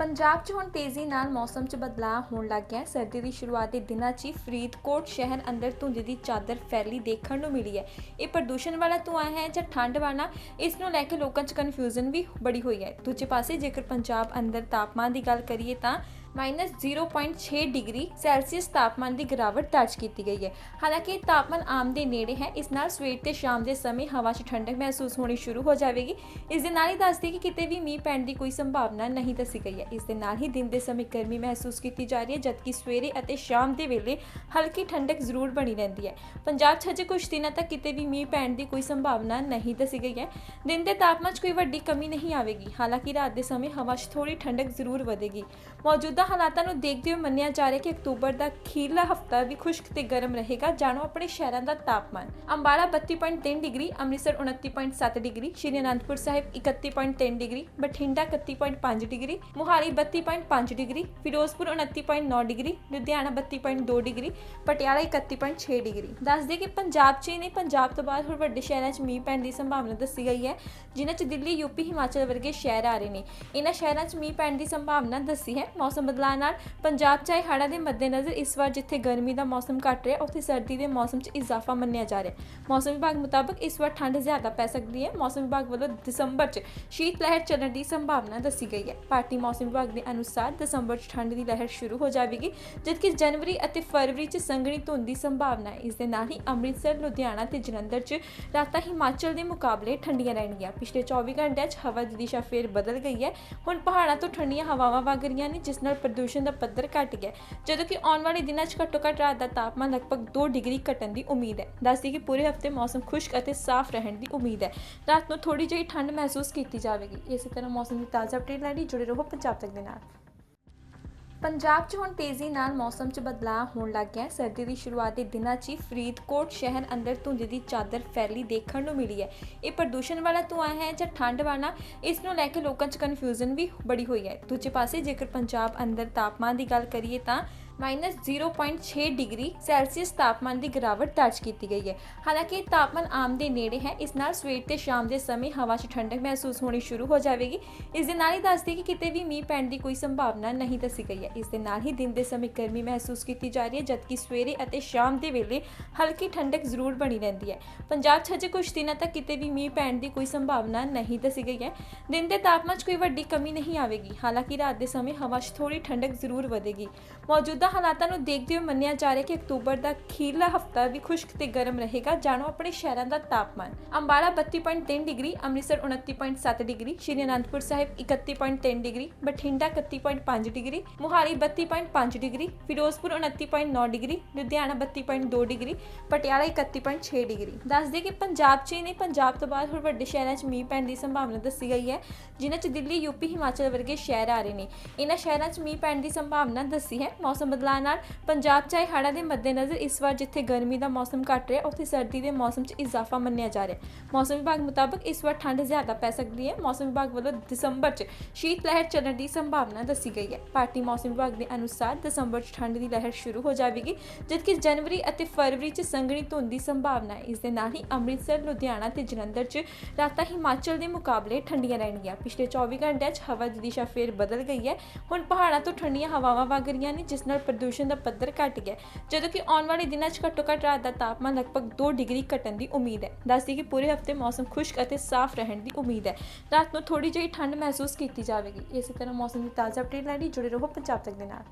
ਪੰਜਾਬ 'ਚ ਹੁਣ ਤੇਜ਼ੀ ਨਾਲ ਮੌਸਮ 'ਚ ਬਦਲਾਅ ਹੋਣ ਲੱਗ ਗਿਆ ਹੈ। ਸਰਦੀ ਦੀ ਸ਼ੁਰੂਆਤ ਦੇ ਦਿਨਾਂ 'ਚ ਹੀ ਫਰੀਦਕੋਟ ਸ਼ਹਿਰ ਅੰਦਰ ਧੁੰਦ ਦੀ ਚਾਦਰ ਫੈਲੀ ਦੇਖਣ ਨੂੰ ਮਿਲੀ ਹੈ। ਇਹ ਪ੍ਰਦੂਸ਼ਣ ਵਾਲਾ ਧੂੰਆਂ ਹੈ ਜਾਂ ਠੰਡ ਵਾਲਾ, ਇਸ ਨੂੰ ਲੈ ਕੇ ਲੋਕਾਂ 'ਚ ਕਨਫਿਊਜ਼ਨ ਵੀ ਬੜੀ ਹੋਈ ਹੈ। ਦੂਜੇ ਪਾਸੇ ਜੇਕਰ ਪੰਜਾਬ ਅੰਦਰ ਤਾਪਮਾਨ ਦੀ ਗੱਲ ਕਰੀਏ ਤਾਂ 0.6 ਡਿਗਰੀ ਸੈਲਸੀਅਸ ਤਾਪਮਾਨ ਦੀ ਗਿਰਾਵਟ ਦਰਜ ਕੀਤੀ ਗਈ ਹੈ। ਹਾਲਾਂਕਿ ਇਹ ਤਾਪਮਾਨ ਆਮ ਦੇ ਨੇੜੇ ਹੈ। ਇਸ ਨਾਲ ਸਵੇਰ ਤੇ ਸ਼ਾਮ ਦੇ ਸਮੇਂ ਹਵਾ 'ਚ ਠੰਡਕ ਮਹਿਸੂਸ ਹੋਣੀ ਸ਼ੁਰੂ ਹੋ ਜਾਵੇਗੀ। ਇਸ ਦੇ ਨਾਲ ਹੀ ਦੱਸਦੀ ਕਿ ਕਿਤੇ ਵੀ ਮੀਂਹ ਪੈਣ ਦੀ ਕੋਈ ਸੰਭਾਵਨਾ ਨਹੀਂ ਦੱਸੀ ਗਈ ਹੈ। ਇਸ ਦੇ ਨਾਲ ਹੀ ਦਿਨ ਦੇ ਸਮੇਂ ਗਰਮੀ ਮਹਿਸੂਸ ਕੀਤੀ ਜਾ ਰਹੀ ਹੈ, ਜਦਕਿ ਸਵੇਰੇ ਅਤੇ ਸ਼ਾਮ ਦੇ ਵੇਲੇ ਹਲਕੀ ਠੰਡਕ ਜ਼ਰੂਰ ਬਣੀ ਰਹਿੰਦੀ ਹੈ। ਪੰਜਾਬ 'ਚ ਹਜੇ ਕੁਝ ਦਿਨਾਂ ਤੱਕ ਕਿਤੇ ਵੀ ਮੀਂਹ ਪੈਣ ਦੀ ਕੋਈ ਸੰਭਾਵਨਾ ਨਹੀਂ ਦੱਸੀ ਗਈ ਹੈ। ਦਿਨ ਦੇ ਤਾਪਮਾਨ 'ਚ ਕੋਈ ਵੱਡੀ ਕਮੀ ਨਹੀਂ ਆਵੇਗੀ। ਹਾਲਾਂਕਿ ਰਾਤ ਦੇ ਸਮੇਂ ਹਵਾ 'ਚ ਥੋੜੀ ਠੰਡਕ ਜ਼ਰੂਰ ਵਧੇਗੀ। ਮੌਜੂਦਾ ਹਾਲਾਤਾਂ ਨੂੰ ਦੇਖਦੇ ਹੋਏ ਮੰਨਿਆ ਜਾ ਰਿਹਾ ਕਿ ਅਕਤੂਬਰ ਦਾ ਅਖੀਰਲਾ ਹਫਤਾ ਵੀ ਖੁਸ਼ਕ ਤੇ ਗਰਮ ਰਹੇਗਾ। ਜਾਣੋ, ਆਪਣੇ ਸ਼ਹਿਰਾਂ ਦਾ ਤਾਪਮਾਨ। Ambala 32.3 degree, Amritsar 29.7 degree, Shri Anandpur Sahib 31.3 degree, Bathinda 31.5 degree, Mohali 32.5 degree, Firozpur 29.9 degree, Ludhiana 32.2 degree, Patiala 31.6 degree. ਦੱਸਦੇ ਕਿ ਪੰਜਾਬ 'ਚ ਹੀ ਨਹੀਂ ਪੰਜਾਬ ਤੋਂ ਬਾਅਦ ਹੋਰ ਵੱਡੇ ਸ਼ਹਿਰਾਂ 'ਚ ਮੀਂਹ ਪੈਣ ਦੀ ਸੰਭਾਵਨਾ ਦੱਸੀ ਗਈ ਹੈ, ਜਿਨ੍ਹਾਂ 'ਚ ਦਿੱਲੀ ਯੂਪੀ ਹਿਮਾਚਲ ਵਰਗੇ ਸ਼ਹਿਰ ਆ ਰਹੇ ਨੇ। ਇਹਨਾਂ ਸ਼ਹਿਰਾਂ 'ਚ ਮੀਂਹ ਪੈਣ ਦੀ ਸੰਭਾਵਨਾ ਦੱਸੀ ਹੈ। ਮੌਸਮ ਬਦਲਾਅ ਨਾਲ ਪੰਜਾਬ 'ਚ ਆਏ ਹੜ੍ਹਾਂ ਦੇ ਮੱਦੇਨਜ਼ਰ ਇਸ ਵਾਰ ਜਿੱਥੇ ਗਰਮੀ ਦਾ ਮੌਸਮ ਘਟ ਰਿਹਾ, ਉੱਥੇ ਸਰਦੀ ਦੇ ਮੌਸਮ 'ਚ ਇਜ਼ਾਫਾ ਮੰਨਿਆ ਜਾ ਰਿਹਾ। ਮੌਸਮ ਵਿਭਾਗ ਮੁਤਾਬਕ ਇਸ ਵਾਰ ਠੰਡ ਜ਼ਿਆਦਾ ਪੈ ਸਕਦੀ ਹੈ। ਮੌਸਮ ਵਿਭਾਗ ਵੱਲੋਂ ਦਸੰਬਰ 'ਚ ਸ਼ੀਤ ਲਹਿਰ ਚੱਲਣ ਦੀ ਸੰਭਾਵਨਾ ਦੱਸੀ ਗਈ ਹੈ। ਭਾਰਤੀ ਮੌਸਮ ਵਿਭਾਗ ਦੇ ਅਨੁਸਾਰ ਦਸੰਬਰ 'ਚ ਠੰਡ ਦੀ ਲਹਿਰ ਸ਼ੁਰੂ ਹੋ ਜਾਵੇਗੀ, ਜਦਕਿ ਜਨਵਰੀ ਅਤੇ ਫਰਵਰੀ 'ਚ ਸੰਘਣੀ ਧੁੰਦ ਦੀ ਸੰਭਾਵਨਾ ਹੈ। ਇਸ ਦੇ ਨਾਲ ਹੀ ਅੰਮ੍ਰਿਤਸਰ, ਲੁਧਿਆਣਾ ਤੇ ਜਲੰਧਰ 'ਚ ਰਾਤਾਂ ਹਿਮਾਚਲ ਦੇ ਮੁਕਾਬਲੇ ਠੰਡੀਆਂ ਰਹਿਣਗੀਆਂ। ਪਿਛਲੇ 24 ਘੰਟਿਆਂ 'ਚ ਹਵਾ ਦੀ ਦਿਸ਼ਾ ਫੇਰ ਬਦਲ ਗਈ ਹੈ। ਹੁਣ ਪਹਾੜਾਂ ਤੋਂ ਠੰਡੀਆਂ ਹਵਾਵਾਂ ਵਗ ਰਹੀਆਂ ਨੇ, ਜਿਸ ਨਾਲ ਪ੍ਰਦੂਸ਼ਣ ਦਾ ਪੱਧਰ ਘਟ ਗਿਆ ਜਦੋਂ ਕਿ ਆਉਣ ਵਾਲੇ ਦਿਨਾਂ 'ਚ ਘੱਟੋ ਘੱਟ ਰਾਤ ਦਾ ਤਾਪਮਾਨ ਲਗਭਗ 2 ਡਿਗਰੀ ਘਟਣ ਦੀ ਉਮੀਦ ਹੈ। ਦੱਸਦੀ ਕਿ ਪੂਰੇ ਹਫ਼ਤੇ ਮੌਸਮ ਖੁਸ਼ਕ ਅਤੇ ਸਾਫ਼ ਰਹਿਣ ਦੀ ਉਮੀਦ ਹੈ। ਰਾਤ ਨੂੰ ਥੋੜੀ ਜਿਹੀ ਠੰਡ ਮਹਿਸੂਸ ਕੀਤੀ ਜਾਵੇਗੀ। ਇਸੇ ਤਰ੍ਹਾਂ ਮੌਸਮ ਦੀ ਤਾਜ਼ਾ ਅਪਡੇਟ ਲੈਣ ਲਈ ਜੁੜੇ ਰਹੋ ਪੰਜਾਬ ਤੱਕ ਦੇ ਨਾਲ। ਪੰਜਾਬ 'ਚ ਹੁਣ ਤੇਜ਼ੀ ਨਾਲ ਮੌਸਮ 'ਚ ਬਦਲਾਅ ਹੋਣ ਲੱਗ ਗਿਆ ਹੈ। ਸਰਦੀ ਦੀ ਸ਼ੁਰੂਆਤ ਦੇ ਦਿਨਾਂ 'ਚ ਹੀ ਫਰੀਦਕੋਟ ਸ਼ਹਿਰ ਅੰਦਰ ਧੁੰਦ ਦੀ ਚਾਦਰ ਫੈਲੀ ਦੇਖਣ ਨੂੰ ਮਿਲੀ ਹੈ। ਇਹ ਪ੍ਰਦੂਸ਼ਣ ਵਾਲਾ ਧੂੰਆਂ ਹੈ ਜਾਂ ਠੰਡ ਵਾਲਾ, ਇਸ ਨੂੰ ਲੈ ਕੇ ਲੋਕਾਂ 'ਚ ਕਨਫਿਊਜ਼ਨ ਵੀ ਬੜੀ ਹੋਈ ਹੈ। ਦੂਜੇ ਪਾਸੇ ਜੇਕਰ ਪੰਜਾਬ ਅੰਦਰ ਤਾਪਮਾਨ ਦੀ ਗੱਲ ਕਰੀਏ ਤਾਂ 0.6 ਡਿਗਰੀ ਸੈਲਸੀਅਸ ਤਾਪਮਾਨ ਦੀ ਗਿਰਾਵਟ ਦਰਜ ਕੀਤੀ ਗਈ ਹੈ। ਹਾਲਾਂਕਿ ਤਾਪਮਾਨ ਆਮ ਦੇ ਨੇੜੇ ਹੈ। ਇਸ ਨਾਲ ਸਵੇਰ ਤੇ ਸ਼ਾਮ ਦੇ ਸਮੇਂ ਹਵਾ 'ਚ ਠੰਡਕ ਮਹਿਸੂਸ ਹੋਣੀ ਸ਼ੁਰੂ ਹੋ ਜਾਵੇਗੀ। ਇਸ ਦੇ ਨਾਲ ਹੀ ਦੱਸਦੀ ਕਿ ਕਿਤੇ ਵੀ ਮੀਂਹ ਪੈਣ ਦੀ ਕੋਈ ਸੰਭਾਵਨਾ ਨਹੀਂ ਦੱਸੀ ਗਈ ਹੈ। ਇਸ ਦੇ ਨਾਲ ਹੀ ਦਿਨ ਦੇ ਸਮੇਂ ਗਰਮੀ ਮਹਿਸੂਸ ਕੀਤੀ ਜਾ ਰਹੀ ਹੈ, ਜਦਕਿ ਸਵੇਰੇ ਅਤੇ ਸ਼ਾਮ ਦੇ ਵੇਲੇ ਹਲਕੀ ਠੰਡਕ ਜ਼ਰੂਰ ਬਣੀ ਰਹਿੰਦੀ ਹੈ। ਪੰਜਾਬ 'ਚ ਅਜੇ ਕੁਝ ਦਿਨਾਂ ਤੱਕ ਕਿਤੇ ਵੀ ਮੀਂਹ ਪੈਣ ਦੀ ਕੋਈ ਸੰਭਾਵਨਾ ਨਹੀਂ ਦੱਸੀ ਗਈ ਹੈ। ਦਿਨ ਦੇ ਤਾਪਮਾਨ 'ਚ ਕੋਈ ਵੱਡੀ ਕਮੀ ਨਹੀਂ ਆਵੇਗੀ। ਹਾਲਾਂਕਿ ਰਾਤ ਦੇ ਸਮੇਂ ਹਵਾ 'ਚ ਥੋੜੀ ਠੰਡਕ ਜ਼ਰੂਰ ਵਧੇਗੀ। ਮੌਜੂਦਾ ਹਾਲਾਤਾਂ ਨੂੰ ਦੇਖਦੇ ਹੋਏ ਮੰਨਿਆ ਜਾ ਰਿਹਾ ਕਿ ਅਕਤੂਬਰ ਦਾ ਅਖੀਰਲਾ ਹਫਤਾ ਵੀ ਖੁਸ਼ਕ ਤੇ ਗਰਮ ਰਹੇਗਾ। ਜਾਣੋ ਆਪਣੇ ਸ਼ਹਿਰਾਂ ਦਾ ਤਾਪਮਾਨ। Ambala 32.3 degree, Amritsar 29.7 degree, Shri Anandpur Sahib 31.3 degree, Bathinda 31.5 degree, Mohali 32.5 degree, Firozpur 29.9 degree, Ludhiana 32.2 degree, Patiala 31.6 degree. ਦੱਸਦੇ ਕਿ ਪੰਜਾਬ 'ਚ ਹੀ ਨਹੀਂ ਪੰਜਾਬ ਤੋਂ ਬਾਅਦ ਹੋਰ ਵੱਡੇ ਸ਼ਹਿਰਾਂ 'ਚ ਮੀਂਹ ਪੈਣ ਦੀ ਸੰਭਾਵਨਾ ਦੱਸੀ ਗਈ ਹੈ, ਜਿਨ੍ਹਾਂ 'ਚ ਦਿੱਲੀ ਯੂਪੀ ਹਿਮਾਚਲ ਵਰਗੇ ਸ਼ਹਿਰ ਆ ਰਹੇ ਨੇ। ਇਹਨਾਂ ਸ਼ਹਿਰਾਂ 'ਚ ਮੀਂਹ ਪੈਣ ਦੀ ਸੰਭਾਵਨਾ ਦੱਸੀ ਹੈ। ਮੌਸਮ ਬਦਲਾਅ ਨਾਲ ਪੰਜਾਬ 'ਚ ਆਏ ਹੜ੍ਹਾਂ ਦੇ ਮੱਦੇਨਜ਼ਰ ਇਸ ਵਾਰ ਜਿੱਥੇ ਗਰਮੀ ਦਾ ਮੌਸਮ ਘਟ ਰਿਹਾ, ਉੱਥੇ ਸਰਦੀ ਦੇ ਮੌਸਮ 'ਚ ਇਜ਼ਾਫਾ ਮੰਨਿਆ ਜਾ ਰਿਹਾ ਮੌਸਮ ਵਿਭਾਗ ਮੁਤਾਬਕ ਇਸ ਵਾਰ ਠੰਡ ਜ਼ਿਆਦਾ ਪੈ ਸਕਦੀ ਹੈ। ਮੌਸਮ ਵਿਭਾਗ ਵੱਲੋਂ ਦਸੰਬਰ 'ਚ ਸ਼ੀਤ ਲਹਿਰ ਚੱਲਣ ਦੀ ਸੰਭਾਵਨਾ ਦੱਸੀ ਗਈ ਹੈ। ਭਾਰਤੀ ਮੌਸਮ ਵਿਭਾਗ ਦੇ ਅਨੁਸਾਰ ਦਸੰਬਰ 'ਚ ਠੰਡ ਦੀ ਲਹਿਰ ਸ਼ੁਰੂ ਹੋ ਜਾਵੇਗੀ, ਜਦਕਿ ਜਨਵਰੀ ਅਤੇ ਫਰਵਰੀ 'ਚ ਸੰਘਣੀ ਧੁੰਦ ਦੀ ਸੰਭਾਵਨਾ ਹੈ। ਇਸ ਦੇ ਨਾਲ ਹੀ ਅੰਮ੍ਰਿਤਸਰ, ਲੁਧਿਆਣਾ ਤੇ ਜਲੰਧਰ 'ਚ ਰਾਤਾਂ ਹਿਮਾਚਲ ਦੇ ਮੁਕਾਬਲੇ ਠੰਡੀਆਂ ਰਹਿਣਗੀਆਂ। ਪਿਛਲੇ 24 ਘੰਟਿਆਂ 'ਚ ਹਵਾ ਦੀ ਦਿਸ਼ਾ ਫੇਰ ਬਦਲ ਗਈ ਹੈ। ਹੁਣ ਪਹਾੜਾਂ ਤੋਂ ਠੰਡੀਆਂ ਹਵਾਵਾਂ ਵਗ ਰਹੀਆਂ ਨੇ, ਜਿਸ ਨਾਲ ਪ੍ਰਦੂਸ਼ਣ ਦਾ ਪੱਧਰ ਘਟ ਗਿਆ ਜਦੋਂ ਕਿ ਆਉਣ ਵਾਲੇ ਦਿਨਾਂ 'ਚ ਘੱਟੋ ਘੱਟ ਰਾਤ ਦਾ ਤਾਪਮਾਨ ਲਗਭਗ 2 ਡਿਗਰੀ ਘਟਣ ਦੀ ਉਮੀਦ ਹੈ। ਦੱਸਦੀ ਕਿ ਪੂਰੇ ਹਫ਼ਤੇ ਮੌਸਮ ਖੁਸ਼ਕ ਅਤੇ ਸਾਫ਼ ਰਹਿਣ ਦੀ ਉਮੀਦ ਹੈ। ਰਾਤ ਨੂੰ ਥੋੜੀ ਜਿਹੀ ਠੰਡ ਮਹਿਸੂਸ ਕੀਤੀ ਜਾਵੇਗੀ। ਇਸੇ ਤਰ੍ਹਾਂ ਮੌਸਮ ਦੀ ਤਾਜ਼ਾ ਅਪਡੇਟ ਲੈਣ ਲਈ ਜੁੜੇ ਰਹੋ ਪੰਜਾਬ ਤੱਕ ਦੇ ਨਾਲ।